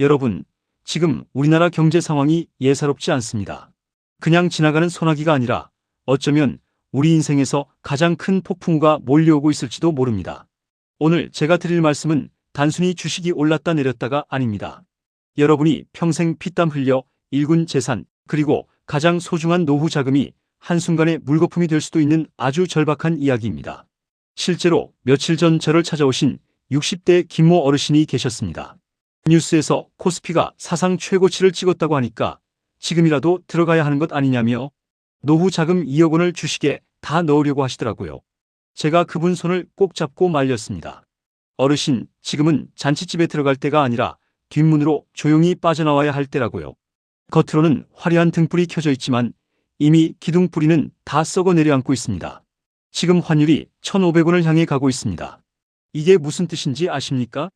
여러분, 지금 우리나라 경제 상황이 예사롭지 않습니다. 그냥 지나가는 소나기가 아니라 어쩌면 우리 인생에서 가장 큰 폭풍우가 몰려오고 있을지도 모릅니다. 오늘 제가 드릴 말씀은 단순히 주식이 올랐다 내렸다가 아닙니다. 여러분이 평생 피땀 흘려 일군 재산 그리고 가장 소중한 노후 자금이 한순간에 물거품이 될 수도 있는 아주 절박한 이야기입니다. 실제로 며칠 전 저를 찾아오신 60대 김모 어르신이 계셨습니다. 뉴스에서 코스피가 사상 최고치를 찍었다고 하니까 지금이라도 들어가야 하는 것 아니냐며 노후 자금 2억 원을 주식에 다 넣으려고 하시더라고요. 제가 그분 손을 꼭 잡고 말렸습니다. 어르신, 지금은 잔치집에 들어갈 때가 아니라 뒷문으로 조용히 빠져나와야 할 때라고요. 겉으로는 화려한 등불이 켜져 있지만 이미 기둥뿌리는 다 썩어 내려앉고 있습니다. 지금 환율이 1,500원을 향해 가고 있습니다. 이게 무슨 뜻인지 아십니까?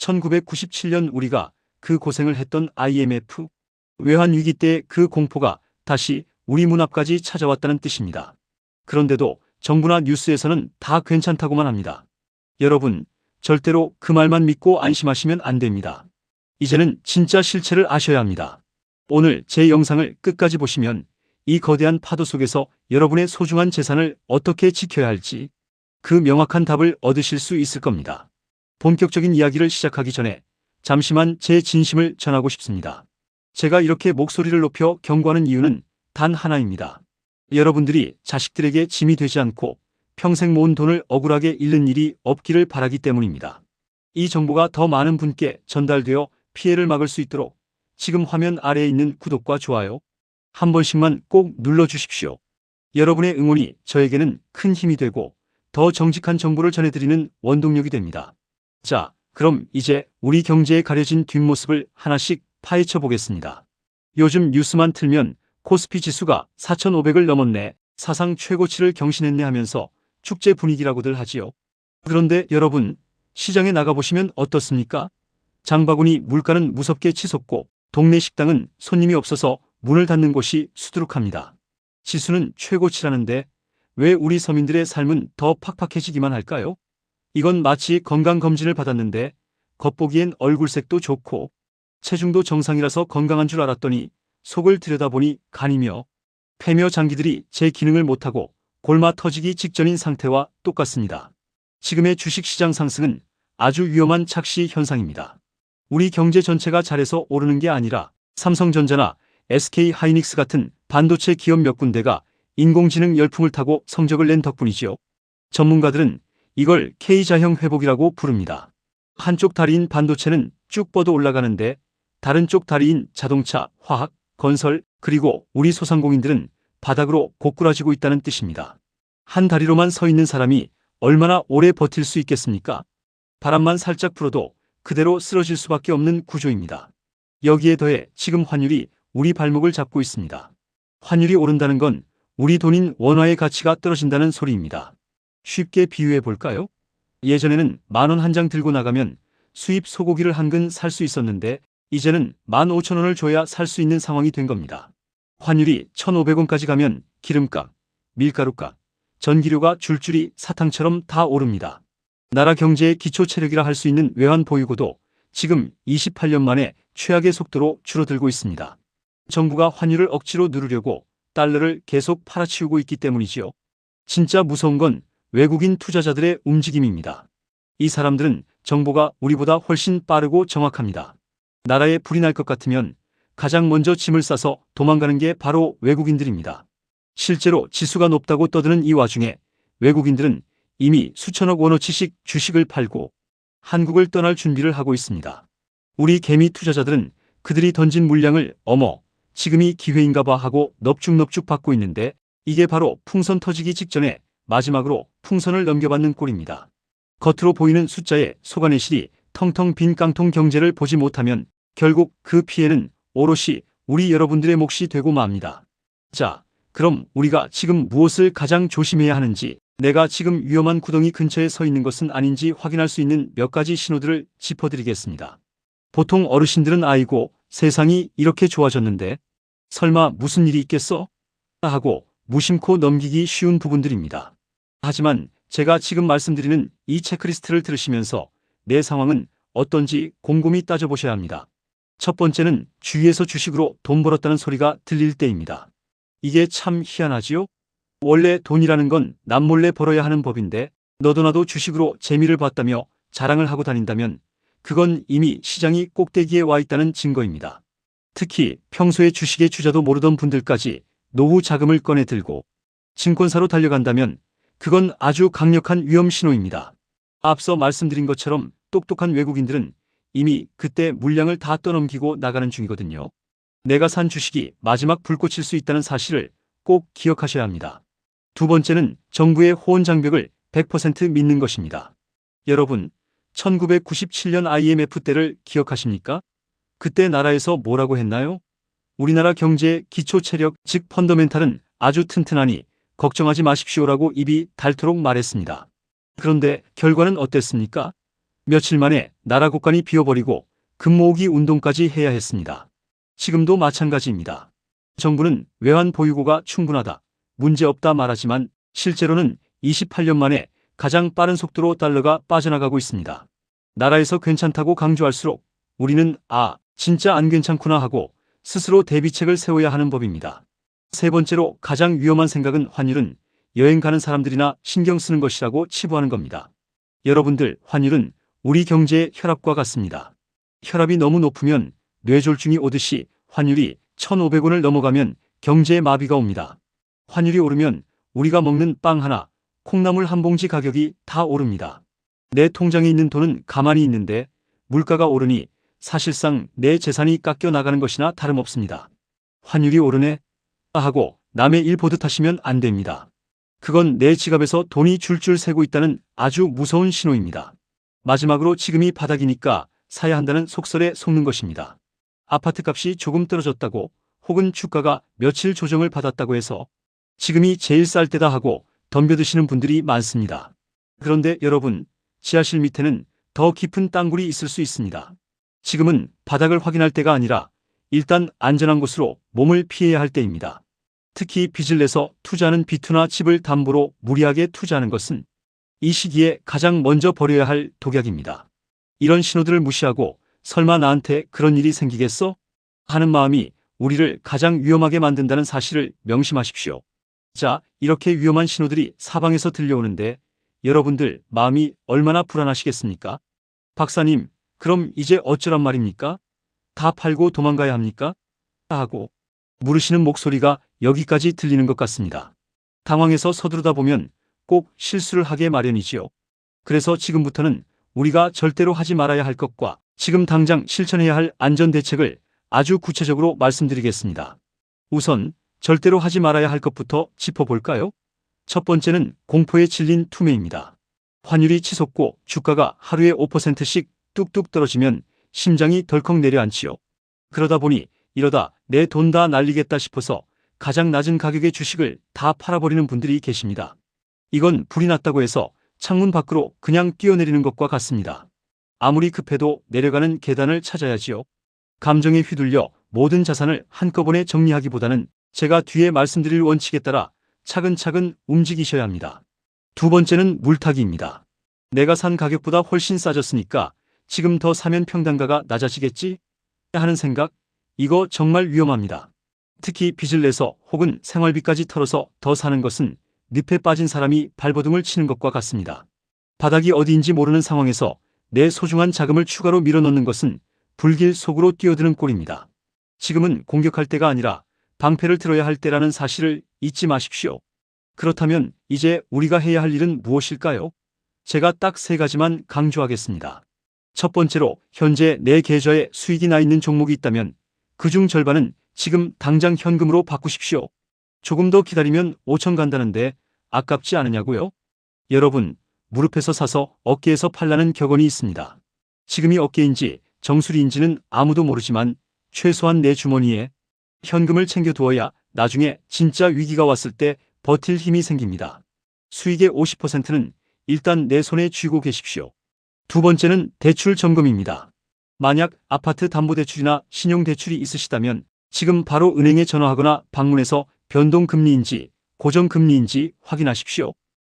1997년 우리가 그 고생을 했던 IMF 외환위기 때 그 공포가 다시 우리 문 앞까지 찾아왔다는 뜻입니다. 그런데도 정부나 뉴스에서는 다 괜찮다고만 합니다. 여러분, 절대로 그 말만 믿고 안심하시면 안 됩니다. 이제는 진짜 실체를 아셔야 합니다. 오늘 제 영상을 끝까지 보시면 이 거대한 파도 속에서 여러분의 소중한 재산을 어떻게 지켜야 할지 그 명확한 답을 얻으실 수 있을 겁니다. 본격적인 이야기를 시작하기 전에 잠시만 제 진심을 전하고 싶습니다. 제가 이렇게 목소리를 높여 경고하는 이유는 단 하나입니다. 여러분들이 자식들에게 짐이 되지 않고 평생 모은 돈을 억울하게 잃는 일이 없기를 바라기 때문입니다. 이 정보가 더 많은 분께 전달되어 피해를 막을 수 있도록 지금 화면 아래에 있는 구독과 좋아요 한 번씩만 꼭 눌러주십시오. 여러분의 응원이 저에게는 큰 힘이 되고 더 정직한 정보를 전해드리는 원동력이 됩니다. 자, 그럼 이제 우리 경제에 가려진 뒷모습을 하나씩 파헤쳐 보겠습니다. 요즘 뉴스만 틀면 코스피 지수가 4,500을 넘었네, 사상 최고치를 경신했네 하면서 축제 분위기라고들 하지요. 그런데 여러분, 시장에 나가보시면 어떻습니까? 장바구니 물가는 무섭게 치솟고 동네 식당은 손님이 없어서 문을 닫는 곳이 수두룩합니다. 지수는 최고치라는데 왜 우리 서민들의 삶은 더 팍팍해지기만 할까요? 이건 마치 건강검진을 받았는데 겉보기엔 얼굴색도 좋고 체중도 정상이라서 건강한 줄 알았더니 속을 들여다보니 간이며 폐며 장기들이 제 기능을 못하고 골마 터지기 직전인 상태와 똑같습니다. 지금의 주식시장 상승은 아주 위험한 착시 현상입니다. 우리 경제 전체가 잘해서 오르는 게 아니라 삼성전자나 SK 하이닉스 같은 반도체 기업 몇 군데가 인공지능 열풍을 타고 성적을 낸 덕분이지요. 전문가들은 이걸 K자형 회복이라고 부릅니다. 한쪽 다리인 반도체는 쭉 뻗어 올라가는데 다른 쪽 다리인 자동차, 화학, 건설, 그리고 우리 소상공인들은 바닥으로 고꾸라지고 있다는 뜻입니다. 한 다리로만 서 있는 사람이 얼마나 오래 버틸 수 있겠습니까? 바람만 살짝 불어도 그대로 쓰러질 수밖에 없는 구조입니다. 여기에 더해 지금 환율이 우리 발목을 잡고 있습니다. 환율이 오른다는 건 우리 돈인 원화의 가치가 떨어진다는 소리입니다. 쉽게 비유해 볼까요? 예전에는 만 원 한 장 들고 나가면 수입 소고기를 한 근 살 수 있었는데 이제는 만 오천 원을 줘야 살 수 있는 상황이 된 겁니다. 환율이 1,500원까지 가면 기름값, 밀가루값, 전기료가 줄줄이 사탕처럼 다 오릅니다. 나라 경제의 기초 체력이라 할 수 있는 외환 보유고도 지금 28년 만에 최악의 속도로 줄어들고 있습니다. 정부가 환율을 억지로 누르려고 달러를 계속 팔아치우고 있기 때문이지요. 진짜 무서운 건 외국인 투자자들의 움직임입니다. 이 사람들은 정보가 우리보다 훨씬 빠르고 정확합니다. 나라에 불이 날 것 같으면 가장 먼저 짐을 싸서 도망가는 게 바로 외국인들입니다. 실제로 지수가 높다고 떠드는 이 와중에 외국인들은 이미 수천억 원어치씩 주식을 팔고 한국을 떠날 준비를 하고 있습니다. 우리 개미 투자자들은 그들이 던진 물량을 어머 지금이 기회인가 봐 하고 넙죽넙죽 받고 있는데 이게 바로 풍선 터지기 직전에 마지막으로 풍선을 넘겨받는 꼴입니다. 겉으로 보이는 숫자에 속아내실이 텅텅 빈 깡통 경제를 보지 못하면 결국 그 피해는 오롯이 우리 여러분들의 몫이 되고 맙니다. 자, 그럼 우리가 지금 무엇을 가장 조심해야 하는지 내가 지금 위험한 구덩이 근처에 서 있는 것은 아닌지 확인할 수 있는 몇 가지 신호들을 짚어드리겠습니다. 보통 어르신들은 아이고 세상이 이렇게 좋아졌는데 설마 무슨 일이 있겠어? 하고 무심코 넘기기 쉬운 부분들입니다. 하지만 제가 지금 말씀드리는 이 체크리스트를 들으시면서 내 상황은 어떤지 곰곰이 따져보셔야 합니다. 첫 번째는 주위에서 주식으로 돈 벌었다는 소리가 들릴 때입니다. 이게 참 희한하지요? 원래 돈이라는 건 남몰래 벌어야 하는 법인데 너도 나도 주식으로 재미를 봤다며 자랑을 하고 다닌다면 그건 이미 시장이 꼭대기에 와 있다는 증거입니다. 특히 평소에 주식의 주자도 모르던 분들까지 노후 자금을 꺼내 들고 증권사로 달려간다면 그건 아주 강력한 위험 신호입니다. 앞서 말씀드린 것처럼 똑똑한 외국인들은 이미 그때 물량을 다 떠넘기고 나가는 중이거든요. 내가 산 주식이 마지막 불꽃일 수 있다는 사실을 꼭 기억하셔야 합니다. 두 번째는 정부의 호언 장벽을 100% 믿는 것입니다. 여러분, 1997년 IMF 때를 기억하십니까? 그때 나라에서 뭐라고 했나요? 우리나라 경제의 기초 체력, 즉 펀더멘탈은 아주 튼튼하니 걱정하지 마십시오라고 입이 닳도록 말했습니다. 그런데 결과는 어땠습니까? 며칠 만에 나라 국간이 비어버리고 금모으기 운동까지 해야 했습니다. 지금도 마찬가지입니다. 정부는 외환 보유고가 충분하다, 문제없다 말하지만 실제로는 28년 만에 가장 빠른 속도로 달러가 빠져나가고 있습니다. 나라에서 괜찮다고 강조할수록 우리는 아, 진짜 안 괜찮구나 하고 스스로 대비책을 세워야 하는 법입니다. 세 번째로 가장 위험한 생각은 환율은 여행 가는 사람들이나 신경 쓰는 것이라고 치부하는 겁니다. 여러분들, 환율은 우리 경제의 혈압과 같습니다. 혈압이 너무 높으면 뇌졸중이 오듯이 환율이 1,500원을 넘어가면 경제에 마비가 옵니다. 환율이 오르면 우리가 먹는 빵 하나, 콩나물 한 봉지 가격이 다 오릅니다. 내 통장에 있는 돈은 가만히 있는데 물가가 오르니 사실상 내 재산이 깎여 나가는 것이나 다름없습니다. 환율이 오르네 하고 남의 일 보듯 하시면 안 됩니다. 그건 내 지갑에서 돈이 줄줄 새고 있다는 아주 무서운 신호입니다. 마지막으로 지금이 바닥이니까 사야 한다는 속설에 속는 것입니다. 아파트 값이 조금 떨어졌다고 혹은 주가가 며칠 조정을 받았다고 해서 지금이 제일 쌀 때다 하고 덤벼드시는 분들이 많습니다. 그런데 여러분, 지하실 밑에는 더 깊은 땅굴이 있을 수 있습니다. 지금은 바닥을 확인할 때가 아니라 일단 안전한 곳으로 몸을 피해야 할 때입니다. 특히 빚을 내서 투자하는 비투나 집을 담보로 무리하게 투자하는 것은 이 시기에 가장 먼저 버려야 할 독약입니다. 이런 신호들을 무시하고 설마 나한테 그런 일이 생기겠어? 하는 마음이 우리를 가장 위험하게 만든다는 사실을 명심하십시오. 자, 이렇게 위험한 신호들이 사방에서 들려오는데 여러분들 마음이 얼마나 불안하시겠습니까? 박사님, 그럼 이제 어쩌란 말입니까? 다 팔고 도망가야 합니까? 하고 물으시는 목소리가 여기까지 들리는 것 같습니다. 당황해서 서두르다 보면 꼭 실수를 하게 마련이지요. 그래서 지금부터는 우리가 절대로 하지 말아야 할 것과 지금 당장 실천해야 할 안전 대책을 아주 구체적으로 말씀드리겠습니다. 우선 절대로 하지 말아야 할 것부터 짚어볼까요? 첫 번째는 공포에 질린 투매입니다. 환율이 치솟고 주가가 하루에 5%씩 뚝뚝 떨어지면 심장이 덜컥 내려앉지요. 그러다 보니 이러다 내 돈 다 날리겠다 싶어서 가장 낮은 가격의 주식을 다 팔아버리는 분들이 계십니다. 이건 불이 났다고 해서 창문 밖으로 그냥 뛰어내리는 것과 같습니다. 아무리 급해도 내려가는 계단을 찾아야지요. 감정에 휘둘려 모든 자산을 한꺼번에 정리하기보다는 제가 뒤에 말씀드릴 원칙에 따라 차근차근 움직이셔야 합니다. 두 번째는 물타기입니다. 내가 산 가격보다 훨씬 싸졌으니까 지금 더 사면 평단가가 낮아지겠지? 하는 생각, 이거 정말 위험합니다. 특히 빚을 내서 혹은 생활비까지 털어서 더 사는 것은 늪에 빠진 사람이 발버둥을 치는 것과 같습니다. 바닥이 어디인지 모르는 상황에서 내 소중한 자금을 추가로 밀어넣는 것은 불길 속으로 뛰어드는 꼴입니다. 지금은 공격할 때가 아니라 방패를 들어야 할 때라는 사실을 잊지 마십시오. 그렇다면 이제 우리가 해야 할 일은 무엇일까요? 제가 딱 세 가지만 강조하겠습니다. 첫 번째로 현재 내 계좌에 수익이 나 있는 종목이 있다면 그중 절반은 지금 당장 현금으로 바꾸십시오. 조금 더 기다리면 5천 간다는데 아깝지 않으냐고요? 여러분, 무릎에서 사서 어깨에서 팔라는 격언이 있습니다. 지금이 어깨인지 정수리인지는 아무도 모르지만 최소한 내 주머니에 현금을 챙겨두어야 나중에 진짜 위기가 왔을 때 버틸 힘이 생깁니다. 수익의 50%는 일단 내 손에 쥐고 계십시오. 두 번째는 대출 점검입니다. 만약 아파트 담보대출이나 신용대출이 있으시다면 지금 바로 은행에 전화하거나 방문해서 변동금리인지 고정금리인지 확인하십시오.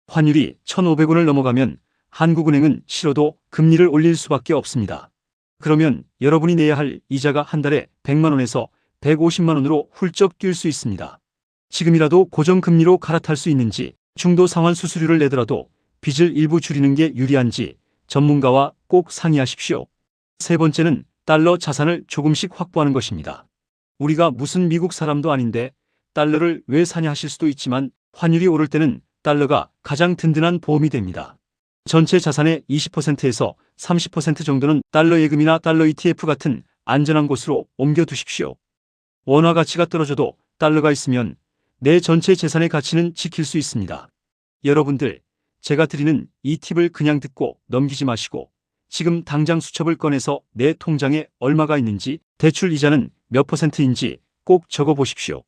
환율이 1,500원을 넘어가면 한국은행은 싫어도 금리를 올릴 수밖에 없습니다. 그러면 여러분이 내야 할 이자가 한 달에 100만 원에서 150만 원으로 훌쩍 뛸 수 있습니다. 지금이라도 고정금리로 갈아탈 수 있는지 중도 상환 수수료를 내더라도 빚을 일부 줄이는 게 유리한지 전문가와 꼭 상의하십시오. 세 번째는 달러 자산을 조금씩 확보하는 것입니다. 우리가 무슨 미국 사람도 아닌데 달러를 왜 사냐 하실 수도 있지만 환율이 오를 때는 달러가 가장 든든한 보험이 됩니다. 전체 자산의 20%에서 30% 정도는 달러 예금이나 달러 ETF 같은 안전한 곳으로 옮겨 두십시오. 원화 가치가 떨어져도 달러가 있으면 내 전체 재산의 가치는 지킬 수 있습니다. 여러분들, 제가 드리는 이 팁을 그냥 듣고 넘기지 마시고 지금 당장 수첩을 꺼내서 내 통장에 얼마가 있는지 대출 이자는 몇 퍼센트인지 꼭 적어 보십시오.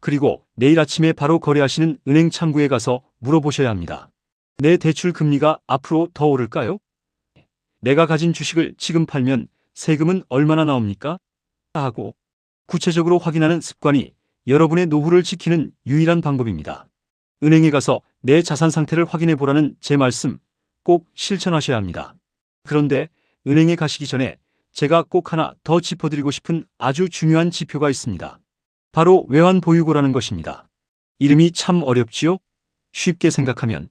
그리고 내일 아침에 바로 거래하시는 은행 창구에 가서 물어보셔야 합니다. 내 대출 금리가 앞으로 더 오를까요? 내가 가진 주식을 지금 팔면 세금은 얼마나 나옵니까? 하고 구체적으로 확인하는 습관이 여러분의 노후를 지키는 유일한 방법입니다. 은행에 가서 내 자산 상태를 확인해 보라는 제 말씀 꼭 실천하셔야 합니다. 그런데 은행에 가시기 전에 제가 꼭 하나 더 짚어드리고 싶은 아주 중요한 지표가 있습니다. 바로 외환 보유고라는 것입니다. 이름이 참 어렵지요? 쉽게 생각하면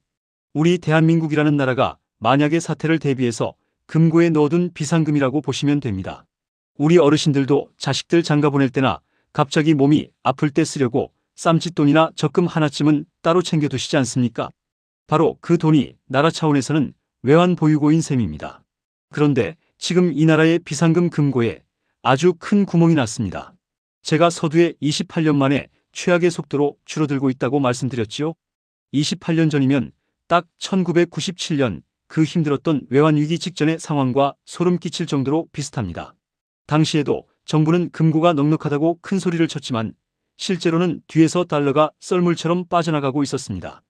우리 대한민국이라는 나라가 만약의 사태를 대비해서 금고에 넣어둔 비상금이라고 보시면 됩니다. 우리 어르신들도 자식들 장가 보낼 때나 갑자기 몸이 아플 때 쓰려고 쌈짓돈이나 적금 하나쯤은 따로 챙겨두시지 않습니까? 바로 그 돈이 나라 차원에서는 외환 보유고인 셈입니다. 그런데 지금 이 나라의 비상금 금고에 아주 큰 구멍이 났습니다. 제가 서두에 28년 만에 최악의 속도로 줄어들고 있다고 말씀드렸지요. 28년 전이면 딱 1997년 그 힘들었던 외환위기 직전의 상황과 소름 끼칠 정도로 비슷합니다. 당시에도 정부는 금고가 넉넉하다고 큰 소리를 쳤지만 실제로는 뒤에서 달러가 썰물처럼 빠져나가고 있었습니다.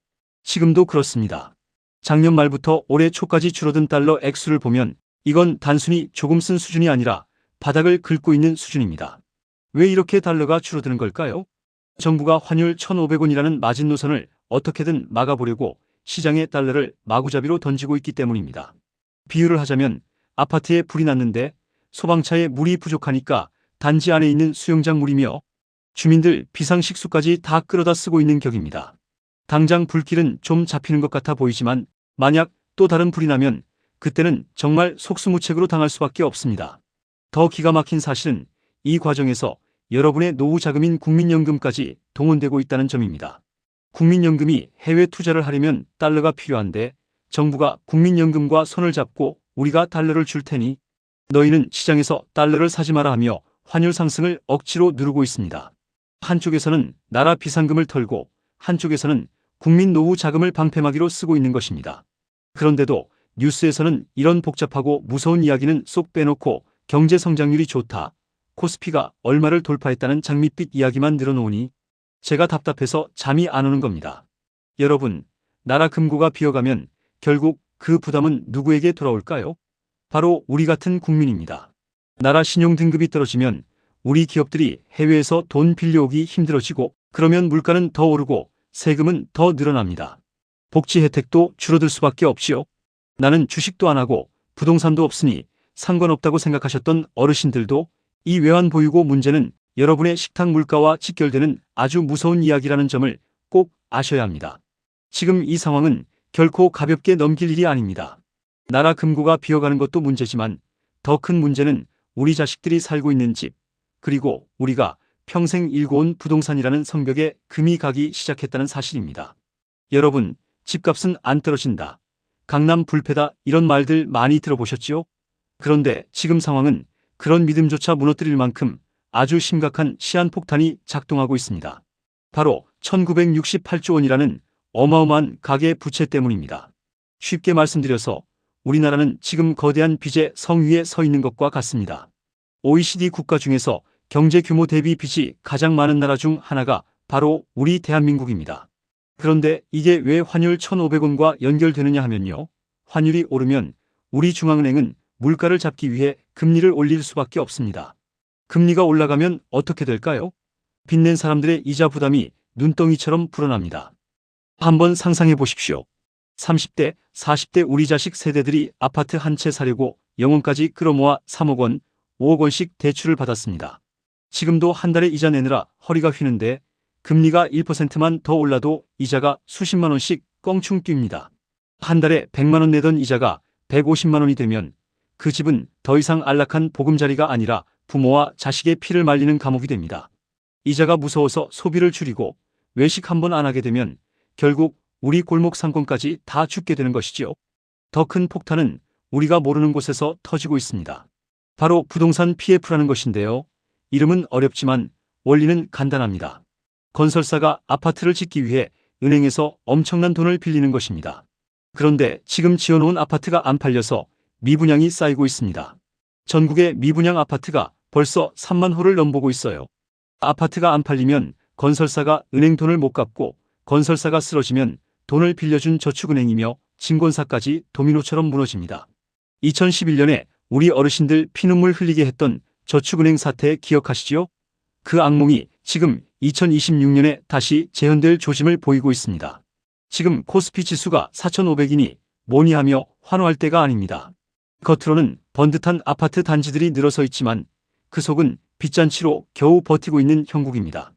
지금도 그렇습니다. 작년 말부터 올해 초까지 줄어든 달러 액수를 보면 이건 단순히 조금 쓴 수준이 아니라 바닥을 긁고 있는 수준입니다. 왜 이렇게 달러가 줄어드는 걸까요? 정부가 환율 1,500원이라는 마진 노선을 어떻게든 막아보려고 시장에 달러를 마구잡이로 던지고 있기 때문입니다. 비유를 하자면 아파트에 불이 났는데 소방차에 물이 부족하니까 단지 안에 있는 수영장 물이며 주민들 비상식수까지 다 끌어다 쓰고 있는 격입니다. 당장 불길은 좀 잡히는 것 같아 보이지만 만약 또 다른 불이 나면 그때는 정말 속수무책으로 당할 수밖에 없습니다. 더 기가 막힌 사실은 이 과정에서 여러분의 노후 자금인 국민연금까지 동원되고 있다는 점입니다. 국민연금이 해외 투자를 하려면 달러가 필요한데 정부가 국민연금과 손을 잡고 우리가 달러를 줄 테니 너희는 시장에서 달러를 사지 마라 하며 환율 상승을 억지로 누르고 있습니다. 한쪽에서는 나라 비상금을 털고 한쪽에서는 국민 노후 자금을 방패막이로 쓰고 있는 것입니다. 그런데도 뉴스에서는 이런 복잡하고 무서운 이야기는 쏙 빼놓고 경제 성장률이 좋다, 코스피가 얼마를 돌파했다는 장밋빛 이야기만 늘어놓으니 제가 답답해서 잠이 안 오는 겁니다. 여러분, 나라 금고가 비어가면 결국 그 부담은 누구에게 돌아올까요? 바로 우리 같은 국민입니다. 나라 신용 등급이 떨어지면 우리 기업들이 해외에서 돈 빌려오기 힘들어지고 그러면 물가는 더 오르고 세금은 더 늘어납니다. 복지 혜택도 줄어들 수밖에 없지요. 나는 주식도 안 하고 부동산도 없으니 상관없다고 생각하셨던 어르신들도 이 외환 보유고 문제는 여러분의 식탁 물가와 직결되는 아주 무서운 이야기라는 점을 꼭 아셔야 합니다. 지금 이 상황은 결코 가볍게 넘길 일이 아닙니다. 나라 금고가 비어가는 것도 문제지만 더 큰 문제는 우리 자식들이 살고 있는 집, 그리고 우리가 평생 일궈온 부동산이라는 성벽에 금이 가기 시작했다는 사실입니다. 여러분, 집값은 안 떨어진다. 강남 불패다 이런 말들 많이 들어보셨지요? 그런데 지금 상황은 그런 믿음조차 무너뜨릴 만큼 아주 심각한 시한폭탄이 작동하고 있습니다. 바로 1968조 원이라는 어마어마한 가계 부채 때문입니다. 쉽게 말씀드려서 우리나라는 지금 거대한 빚의 성 위에 서 있는 것과 같습니다. OECD 국가 중에서 경제 규모 대비 빚이 가장 많은 나라 중 하나가 바로 우리 대한민국입니다. 그런데 이게 왜 환율 1,500원과 연결되느냐 하면요. 환율이 오르면 우리 중앙은행은 물가를 잡기 위해 금리를 올릴 수밖에 없습니다. 금리가 올라가면 어떻게 될까요? 빚낸 사람들의 이자 부담이 눈덩이처럼 불어납니다. 한번 상상해 보십시오. 30대, 40대 우리 자식 세대들이 아파트 한 채 사려고 영혼까지 끌어모아 3억 원, 5억 원씩 대출을 받았습니다. 지금도 한 달에 이자 내느라 허리가 휘는데 금리가 1%만 더 올라도 이자가 수십만 원씩 껑충 뜁니다. 한 달에 100만 원 내던 이자가 150만 원이 되면 그 집은 더 이상 안락한 보금자리가 아니라 부모와 자식의 피를 말리는 감옥이 됩니다. 이자가 무서워서 소비를 줄이고 외식 한 번 안 하게 되면 결국 우리 골목 상권까지 다 죽게 되는 것이지요. 더 큰 폭탄은 우리가 모르는 곳에서 터지고 있습니다. 바로 부동산 PF라는 것인데요. 이름은 어렵지만 원리는 간단합니다. 건설사가 아파트를 짓기 위해 은행에서 엄청난 돈을 빌리는 것입니다. 그런데 지금 지어놓은 아파트가 안 팔려서 미분양이 쌓이고 있습니다. 전국의 미분양 아파트가 벌써 3만 호를 넘보고 있어요. 아파트가 안 팔리면 건설사가 은행 돈을 못 갚고 건설사가 쓰러지면 돈을 빌려준 저축은행이며 증권사까지 도미노처럼 무너집니다. 2011년에 우리 어르신들 피눈물 흘리게 했던 저축은행 사태 기억하시지요? 그 악몽이 지금 2026년에 다시 재현될 조짐을 보이고 있습니다. 지금 코스피 지수가 4,500이니 뭐니 하며 환호할 때가 아닙니다. 겉으로는 번듯한 아파트 단지들이 늘어서 있지만 그 속은 빚잔치로 겨우 버티고 있는 형국입니다.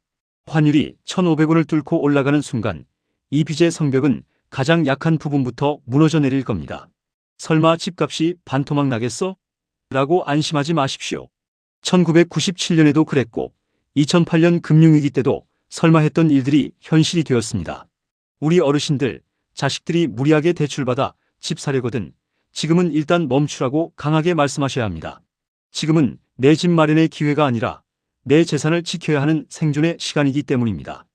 환율이 1,500원을 뚫고 올라가는 순간 이 빚의 성벽은 가장 약한 부분부터 무너져 내릴 겁니다. 설마 집값이 반토막 나겠어? 라고 안심하지 마십시오. 1997년에도 그랬고 2008년 금융위기 때도 설마 했던 일들이 현실이 되었습니다. 우리 어르신들, 자식들이 무리하게 대출받아 집 사려거든 지금은 일단 멈추라고 강하게 말씀하셔야 합니다. 지금은 내 집 마련의 기회가 아니라 내 재산을 지켜야 하는 생존의 시간이기 때문입니다.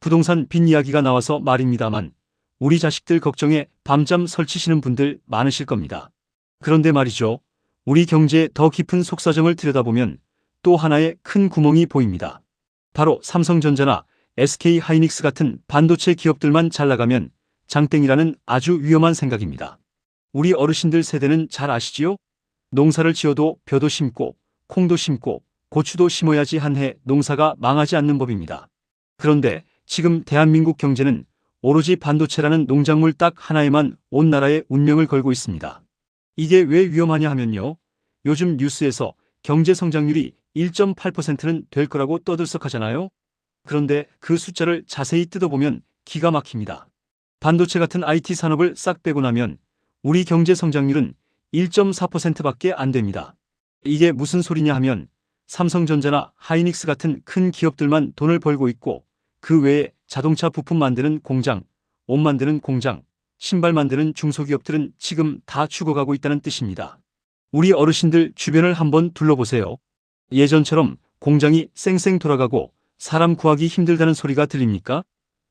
부동산 빚 이야기가 나와서 말입니다만 우리 자식들 걱정에 밤잠 설치시는 분들 많으실 겁니다. 그런데 말이죠. 우리 경제의 더 깊은 속사정을 들여다보면 또 하나의 큰 구멍이 보입니다. 바로 삼성전자나 SK 하이닉스 같은 반도체 기업들만 잘 나가면 장땡이라는 아주 위험한 생각입니다. 우리 어르신들 세대는 잘 아시지요? 농사를 지어도 벼도 심고 콩도 심고 고추도 심어야지 한 해 농사가 망하지 않는 법입니다. 그런데 지금 대한민국 경제는 오로지 반도체라는 농작물 딱 하나에만 온 나라의 운명을 걸고 있습니다. 이게 왜 위험하냐 하면요. 요즘 뉴스에서 경제 성장률이 1.8%는 될 거라고 떠들썩하잖아요. 그런데 그 숫자를 자세히 뜯어보면 기가 막힙니다. 반도체 같은 IT 산업을 싹 빼고 나면 우리 경제 성장률은 1.4%밖에 안 됩니다. 이게 무슨 소리냐 하면 삼성전자나 하이닉스 같은 큰 기업들만 돈을 벌고 있고 그 외에 자동차 부품 만드는 공장, 옷 만드는 공장, 신발 만드는 중소기업들은 지금 다 죽어가고 있다는 뜻입니다. 우리 어르신들 주변을 한번 둘러보세요. 예전처럼 공장이 쌩쌩 돌아가고 사람 구하기 힘들다는 소리가 들립니까?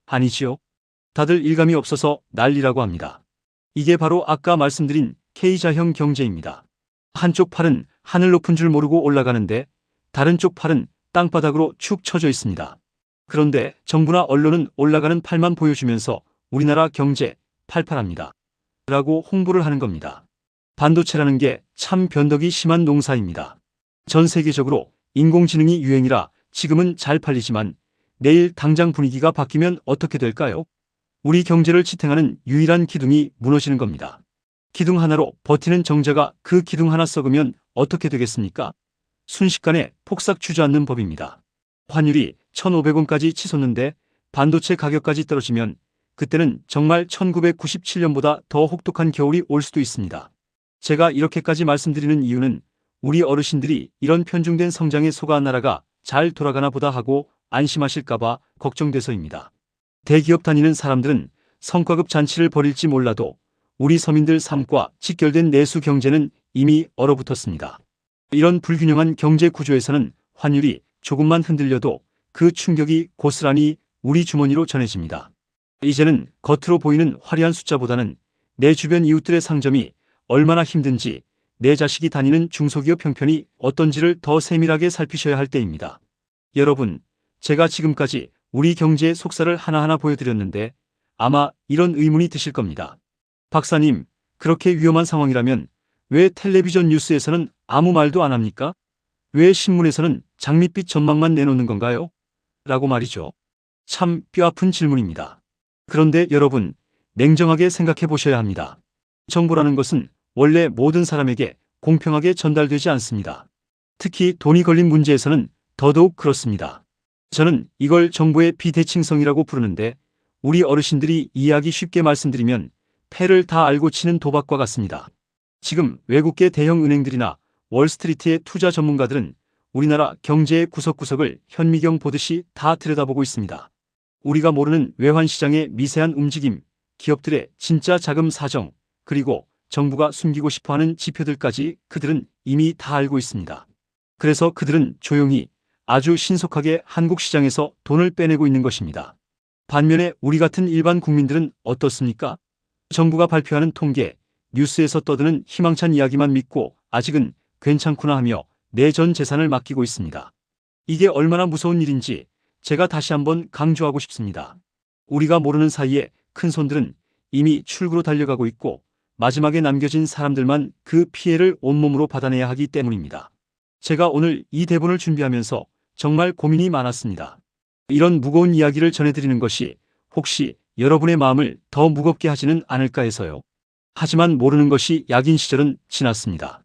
아니지요. 다들 일감이 없어서 난리라고 합니다. 이게 바로 아까 말씀드린 K자형 경제입니다. 한쪽 팔은 하늘 높은 줄 모르고 올라가는데 다른 쪽 팔은 땅바닥으로 축 처져 있습니다. 그런데 정부나 언론은 올라가는 팔만 보여주면서 우리나라 경제 팔팔합니다. 라고 홍보를 하는 겁니다. 반도체라는 게 참 변덕이 심한 농사입니다. 전 세계적으로 인공지능이 유행이라 지금은 잘 팔리지만 내일 당장 분위기가 바뀌면 어떻게 될까요? 우리 경제를 지탱하는 유일한 기둥이 무너지는 겁니다. 기둥 하나로 버티는 정자가 그 기둥 하나 썩으면 어떻게 되겠습니까? 순식간에 폭삭 주저앉는 법입니다. 환율이 1,500원까지 치솟는데 반도체 가격까지 떨어지면 그때는 정말 1997년보다 더 혹독한 겨울이 올 수도 있습니다. 제가 이렇게까지 말씀드리는 이유는 우리 어르신들이 이런 편중된 성장에 속아 나라가 잘 돌아가나 보다 하고 안심하실까봐 걱정돼서입니다. 대기업 다니는 사람들은 성과급 잔치를 벌일지 몰라도 우리 서민들 삶과 직결된 내수 경제는 이미 얼어붙었습니다. 이런 불균형한 경제 구조에서는 환율이 조금만 흔들려도 그 충격이 고스란히 우리 주머니로 전해집니다. 이제는 겉으로 보이는 화려한 숫자보다는 내 주변 이웃들의 상점이 얼마나 힘든지 내 자식이 다니는 중소기업 형편이 어떤지를 더 세밀하게 살피셔야 할 때입니다. 여러분, 제가 지금까지 우리 경제의 속살을 하나하나 보여드렸는데 아마 이런 의문이 드실 겁니다. 박사님, 그렇게 위험한 상황이라면 왜 텔레비전 뉴스에서는 아무 말도 안 합니까? 왜 신문에서는 장밋빛 전망만 내놓는 건가요? 라고 말이죠. 참 뼈아픈 질문입니다. 그런데 여러분, 냉정하게 생각해 보셔야 합니다. 정보라는 것은 원래 모든 사람에게 공평하게 전달되지 않습니다. 특히 돈이 걸린 문제에서는 더더욱 그렇습니다. 저는 이걸 정보의 비대칭성이라고 부르는데 우리 어르신들이 이해하기 쉽게 말씀드리면 패를 다 알고 치는 도박과 같습니다. 지금 외국계 대형 은행들이나 월스트리트의 투자 전문가들은 우리나라 경제의 구석구석을 현미경 보듯이 다 들여다보고 있습니다. 우리가 모르는 외환시장의 미세한 움직임, 기업들의 진짜 자금 사정, 그리고 정부가 숨기고 싶어하는 지표들까지 그들은 이미 다 알고 있습니다. 그래서 그들은 조용히 아주 신속하게 한국 시장에서 돈을 빼내고 있는 것입니다. 반면에 우리 같은 일반 국민들은 어떻습니까? 정부가 발표하는 통계, 뉴스에서 떠드는 희망찬 이야기만 믿고 아직은 괜찮구나 하며 내 전 재산을 맡기고 있습니다. 이게 얼마나 무서운 일인지 제가 다시 한번 강조하고 싶습니다. 우리가 모르는 사이에 큰 손들은 이미 출구로 달려가고 있고 마지막에 남겨진 사람들만 그 피해를 온몸으로 받아내야 하기 때문입니다. 제가 오늘 이 대본을 준비하면서 정말 고민이 많았습니다. 이런 무거운 이야기를 전해드리는 것이 혹시 여러분의 마음을 더 무겁게 하지는 않을까 해서요. 하지만 모르는 것이 약인 시절은 지났습니다.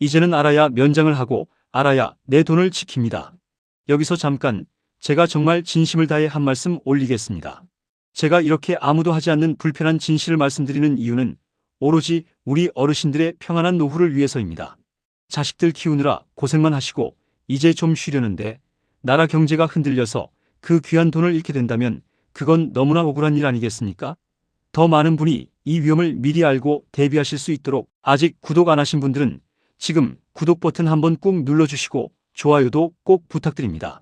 이제는 알아야 면장을 하고 알아야 내 돈을 지킵니다. 여기서 잠깐 제가 정말 진심을 다해 한 말씀 올리겠습니다. 제가 이렇게 아무도 하지 않는 불편한 진실을 말씀드리는 이유는 오로지 우리 어르신들의 평안한 노후를 위해서입니다. 자식들 키우느라 고생만 하시고 이제 좀 쉬려는데 나라 경제가 흔들려서 그 귀한 돈을 잃게 된다면 그건 너무나 억울한 일 아니겠습니까? 더 많은 분이 이 위험을 미리 알고 대비하실 수 있도록 아직 구독 안 하신 분들은 지금 구독 버튼 한번 꾹 눌러주시고 좋아요도 꼭 부탁드립니다.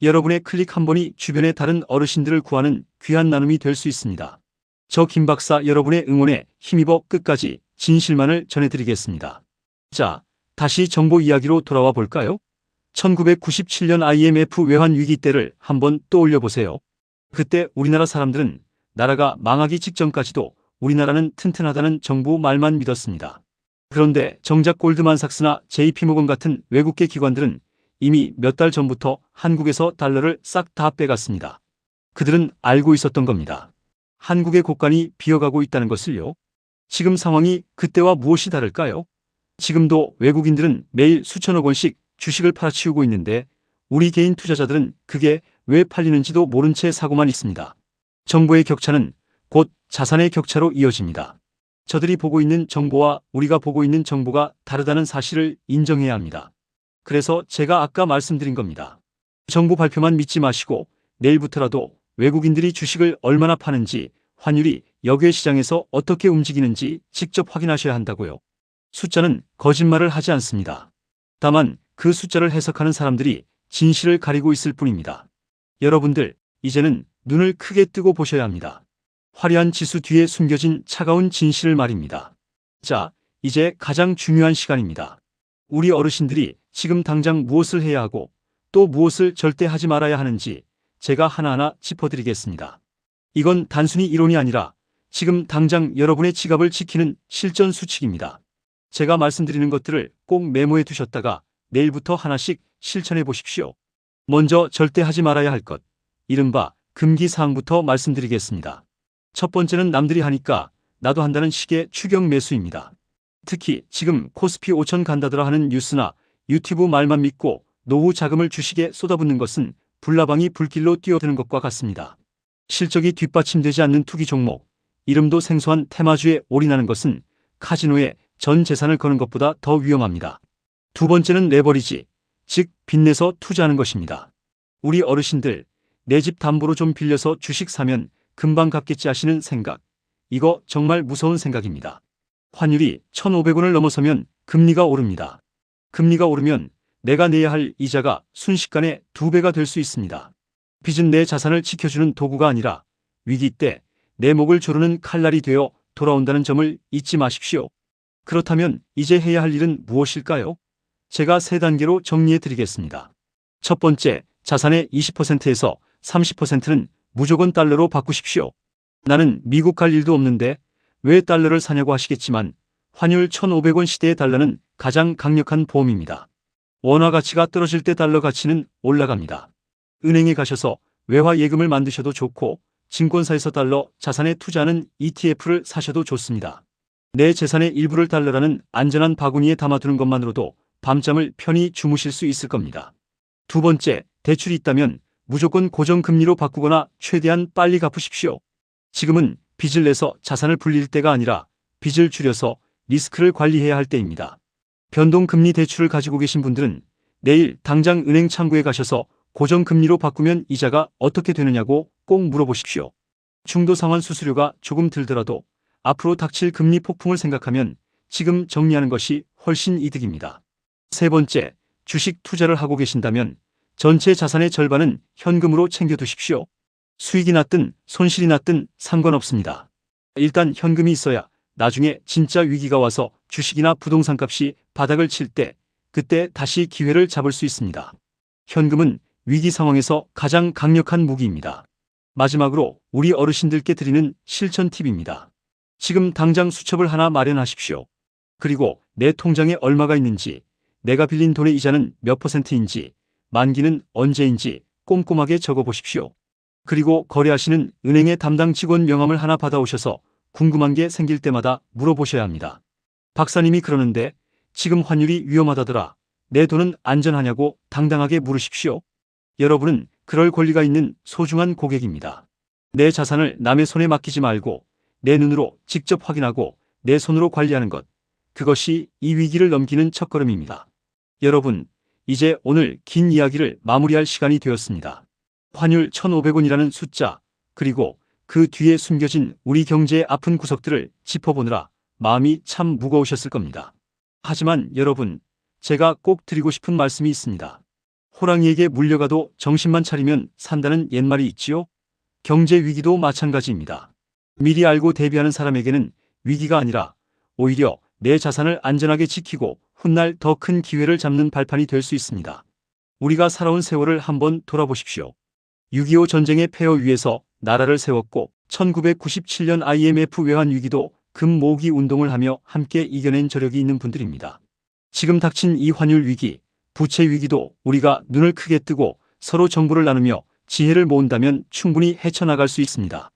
여러분의 클릭 한 번이 주변의 다른 어르신들을 구하는 귀한 나눔이 될 수 있습니다. 저 김박사 여러분의 응원에 힘입어 끝까지 진실만을 전해드리겠습니다. 자, 다시 정보 이야기로 돌아와 볼까요? 1997년 IMF 외환 위기 때를 한번 떠올려 보세요. 그때 우리나라 사람들은 나라가 망하기 직전까지도 우리나라는 튼튼하다는 정부 말만 믿었습니다. 그런데 정작 골드만삭스나 JP모건 같은 외국계 기관들은 이미 몇 달 전부터 한국에서 달러를 싹 다 빼갔습니다. 그들은 알고 있었던 겁니다. 한국의 곳간이 비어가고 있다는 것을요. 지금 상황이 그때와 무엇이 다를까요? 지금도 외국인들은 매일 수천억 원씩 주식을 팔아치우고 있는데 우리 개인 투자자들은 그게 왜 팔리는지도 모른 채 사고만 있습니다. 정보의 격차는 곧 자산의 격차로 이어집니다. 저들이 보고 있는 정보와 우리가 보고 있는 정보가 다르다는 사실을 인정해야 합니다. 그래서 제가 아까 말씀드린 겁니다. 정보 발표만 믿지 마시고 내일부터라도 외국인들이 주식을 얼마나 파는지 환율이 역외 시장에서 어떻게 움직이는지 직접 확인하셔야 한다고요. 숫자는 거짓말을 하지 않습니다. 다만 그 숫자를 해석하는 사람들이 진실을 가리고 있을 뿐입니다. 여러분들, 이제는 눈을 크게 뜨고 보셔야 합니다. 화려한 지수 뒤에 숨겨진 차가운 진실을 말입니다. 자, 이제 가장 중요한 시간입니다. 우리 어르신들이 지금 당장 무엇을 해야 하고 또 무엇을 절대 하지 말아야 하는지 제가 하나하나 짚어드리겠습니다. 이건 단순히 이론이 아니라 지금 당장 여러분의 지갑을 지키는 실전 수칙입니다. 제가 말씀드리는 것들을 꼭 메모해 두셨다가 내일부터 하나씩 실천해 보십시오. 먼저 절대 하지 말아야 할 것, 이른바 금기 사항부터 말씀드리겠습니다. 첫 번째는 남들이 하니까 나도 한다는 식의 추경 매수입니다. 특히 지금 코스피 5천 간다더라 하는 뉴스나 유튜브 말만 믿고 노후 자금을 주식에 쏟아붓는 것은 불나방이 불길로 뛰어드는 것과 같습니다. 실적이 뒷받침되지 않는 투기 종목, 이름도 생소한 테마주에 올인하는 것은 카지노에 전 재산을 거는 것보다 더 위험합니다. 두 번째는 레버리지, 즉 빚내서 투자하는 것입니다. 우리 어르신들 내 집 담보로 좀 빌려서 주식 사면 금방 갚겠지 하시는 생각. 이거 정말 무서운 생각입니다. 환율이 1,500원을 넘어서면 금리가 오릅니다. 금리가 오르면 내가 내야 할 이자가 순식간에 두 배가 될 수 있습니다. 빚은 내 자산을 지켜주는 도구가 아니라 위기 때 내 목을 조르는 칼날이 되어 돌아온다는 점을 잊지 마십시오. 그렇다면 이제 해야 할 일은 무엇일까요? 제가 세 단계로 정리해 드리겠습니다. 첫 번째, 자산의 20%에서 30%는 무조건 달러로 바꾸십시오. 나는 미국 갈 일도 없는데 왜 달러를 사냐고 하시겠지만 환율 1,500원 시대의 달러는 가장 강력한 보험입니다. 원화 가치가 떨어질 때 달러 가치는 올라갑니다. 은행에 가셔서 외화 예금을 만드셔도 좋고 증권사에서 달러 자산에 투자하는 ETF를 사셔도 좋습니다. 내 재산의 일부를 달러라는 안전한 바구니에 담아두는 것만으로도 밤잠을 편히 주무실 수 있을 겁니다. 두 번째, 대출이 있다면 무조건 고정금리로 바꾸거나 최대한 빨리 갚으십시오. 지금은 빚을 내서 자산을 불릴 때가 아니라 빚을 줄여서 리스크를 관리해야 할 때입니다. 변동금리 대출을 가지고 계신 분들은 내일 당장 은행 창구에 가셔서 고정금리로 바꾸면 이자가 어떻게 되느냐고 꼭 물어보십시오. 중도 상환 수수료가 조금 들더라도 앞으로 닥칠 금리 폭풍을 생각하면 지금 정리하는 것이 훨씬 이득입니다. 세 번째, 주식 투자를 하고 계신다면 전체 자산의 절반은 현금으로 챙겨두십시오. 수익이 났든 손실이 났든 상관없습니다. 일단 현금이 있어야 나중에 진짜 위기가 와서 주식이나 부동산 값이 바닥을 칠 때 그때 다시 기회를 잡을 수 있습니다. 현금은 위기 상황에서 가장 강력한 무기입니다. 마지막으로 우리 어르신들께 드리는 실천 팁입니다. 지금 당장 수첩을 하나 마련하십시오. 그리고 내 통장에 얼마가 있는지, 내가 빌린 돈의 이자는 몇 퍼센트인지, 만기는 언제인지 꼼꼼하게 적어 보십시오. 그리고 거래하시는 은행의 담당 직원 명함을 하나 받아오셔서 궁금한 게 생길 때마다 물어보셔야 합니다. 박사님이 그러는데 지금 환율이 위험하다더라. 내 돈은 안전하냐고 당당하게 물으십시오. 여러분은 그럴 권리가 있는 소중한 고객입니다. 내 자산을 남의 손에 맡기지 말고 내 눈으로 직접 확인하고 내 손으로 관리하는 것. 그것이 이 위기를 넘기는 첫걸음입니다. 여러분, 이제 오늘 긴 이야기를 마무리할 시간이 되었습니다. 환율 1,500원이라는 숫자, 그리고 그 뒤에 숨겨진 우리 경제의 아픈 구석들을 짚어보느라 마음이 참 무거우셨을 겁니다. 하지만 여러분, 제가 꼭 드리고 싶은 말씀이 있습니다. 호랑이에게 물려가도 정신만 차리면 산다는 옛말이 있지요? 경제 위기도 마찬가지입니다. 미리 알고 대비하는 사람에게는 위기가 아니라 오히려 내 자산을 안전하게 지키고 훗날 더 큰 기회를 잡는 발판이 될 수 있습니다. 우리가 살아온 세월을 한번 돌아보십시오. 6.25 전쟁의 폐허 위에서 나라를 세웠고 1997년 IMF 외환 위기도 금모기 운동을 하며 함께 이겨낸 저력이 있는 분들입니다. 지금 닥친 이 환율 위기, 부채 위기도 우리가 눈을 크게 뜨고 서로 정보를 나누며 지혜를 모은다면 충분히 헤쳐나갈 수 있습니다.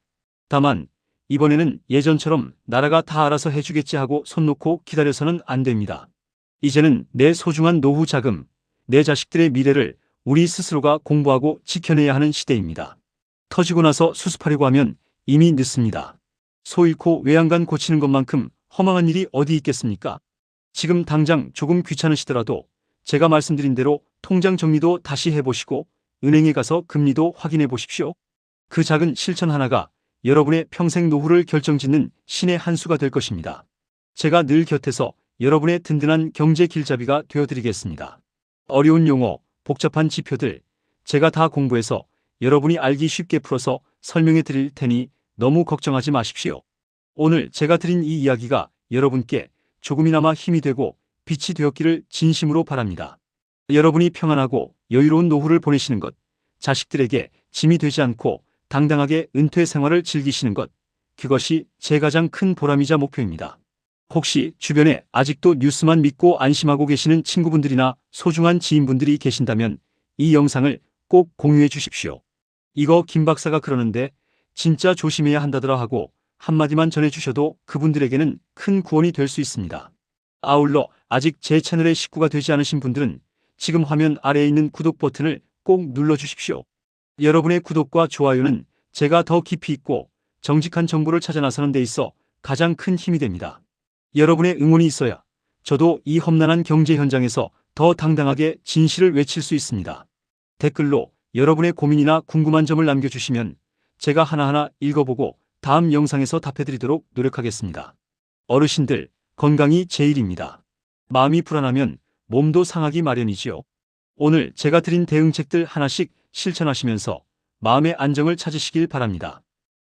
다만 이번에는 예전처럼 나라가 다 알아서 해주겠지 하고 손 놓고 기다려서는 안 됩니다. 이제는 내 소중한 노후 자금, 내 자식들의 미래를 우리 스스로가 공부하고 지켜내야 하는 시대입니다. 터지고 나서 수습하려고 하면 이미 늦습니다. 소 잃고 외양간 고치는 것만큼 허망한 일이 어디 있겠습니까? 지금 당장 조금 귀찮으시더라도 제가 말씀드린 대로 통장 정리도 다시 해보시고 은행에 가서 금리도 확인해 보십시오. 그 작은 실천 하나가 여러분의 평생 노후를 결정짓는 신의 한 수가 될 것입니다. 제가 늘 곁에서 여러분의 든든한 경제 길잡이가 되어드리겠습니다. 어려운 용어, 복잡한 지표들, 제가 다 공부해서 여러분이 알기 쉽게 풀어서 설명해 드릴 테니 너무 걱정하지 마십시오. 오늘 제가 드린 이 이야기가 여러분께 조금이나마 힘이 되고 빛이 되었기를 진심으로 바랍니다. 여러분이 평안하고 여유로운 노후를 보내시는 것, 자식들에게 짐이 되지 않고 당당하게 은퇴 생활을 즐기시는 것, 그것이 제 가장 큰 보람이자 목표입니다. 혹시 주변에 아직도 뉴스만 믿고 안심하고 계시는 친구분들이나 소중한 지인분들이 계신다면 이 영상을 꼭 공유해 주십시오. 이거 김 박사가 그러는데 진짜 조심해야 한다더라 하고 한마디만 전해주셔도 그분들에게는 큰 구원이 될 수 있습니다. 아울러 아직 제 채널의 식구가 되지 않으신 분들은 지금 화면 아래에 있는 구독 버튼을 꼭 눌러주십시오. 여러분의 구독과 좋아요는 제가 더 깊이 있고 정직한 정보를 찾아 나서는 데 있어 가장 큰 힘이 됩니다. 여러분의 응원이 있어야 저도 이 험난한 경제 현장에서 더 당당하게 진실을 외칠 수 있습니다. 댓글로 여러분의 고민이나 궁금한 점을 남겨주시면 제가 하나하나 읽어보고 다음 영상에서 답해드리도록 노력하겠습니다. 어르신들, 건강이 제일입니다. 마음이 불안하면 몸도 상하기 마련이지요. 오늘 제가 드린 대응책들 하나씩 실천하시면서 마음의 안정을 찾으시길 바랍니다.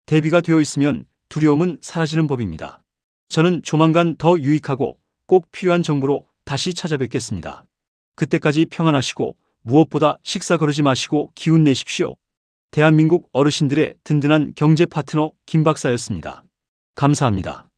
대비가 되어 있으면 두려움은 사라지는 법입니다. 저는 조만간 더 유익하고 꼭 필요한 정보로 다시 찾아뵙겠습니다. 그때까지 평안하시고 무엇보다 식사 거르지 마시고 기운 내십시오. 대한민국 어르신들의 든든한 경제 파트너 김 박사였습니다. 감사합니다.